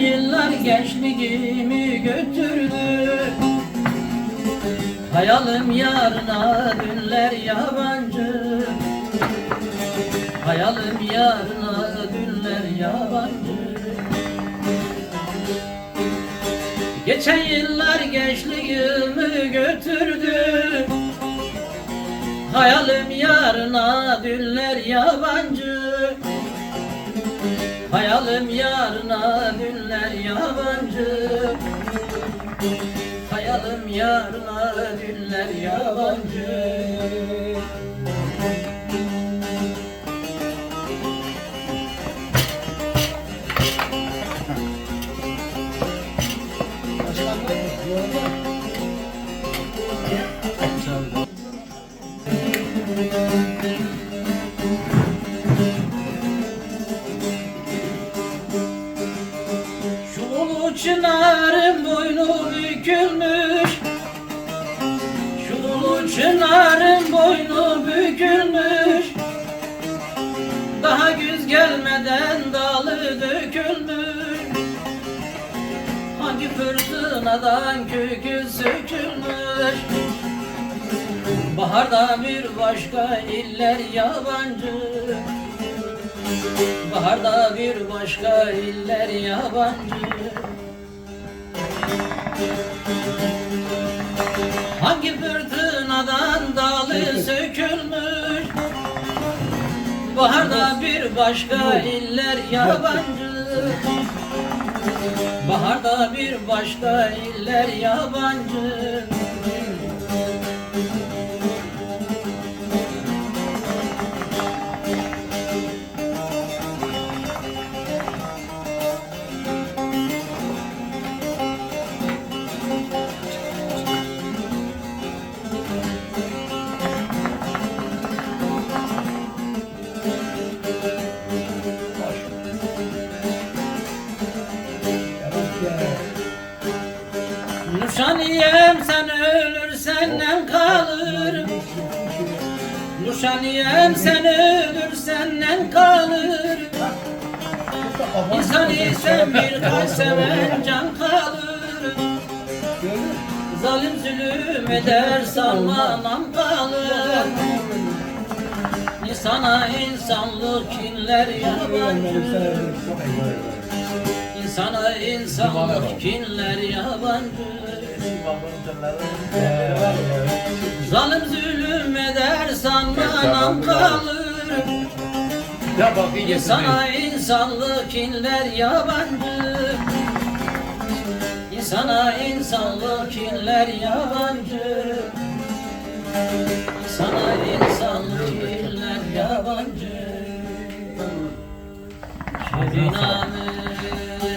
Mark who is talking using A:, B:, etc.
A: yıllar gençliğimi götürdü. Hayalim yarına dünler yabancı. Hayalim yarına dünler yabancı. Geçen yıllar gençliğimi götürdü. Hayalim yarına dünler yabancı Hayalim yarına dünler yabancı. Hayalim yarına dünler yabancı Şu çınarın boynu bükülmüş. Şu çınarın boynu bükülmüş. Daha güz gelmeden dalı dökülmüş. Hangi fırtınadan kökü sökülmüş? Baharda bir başka iller yabancı. Baharda bir başka iller yabancı Baharda bir başka iller yabancı. Baharda bir başka iller yabancı Nuşaniyem sen ölürsen nem kalır? Nuşaniyem sen ölürsen nem kalır? İnsan isen birkaç seven can kalır. Zalim zulüm eder sanma nam kalır. İnsana insanlık kinler yabancı İnsana insanlık kinler yabancı. Zalim zulüm eder sanma nam kalır İnsana insanlık kinler yabancı. İnsana insanlık kinler yabancı. İnsana insanlık kinler yabancı. Şebinamı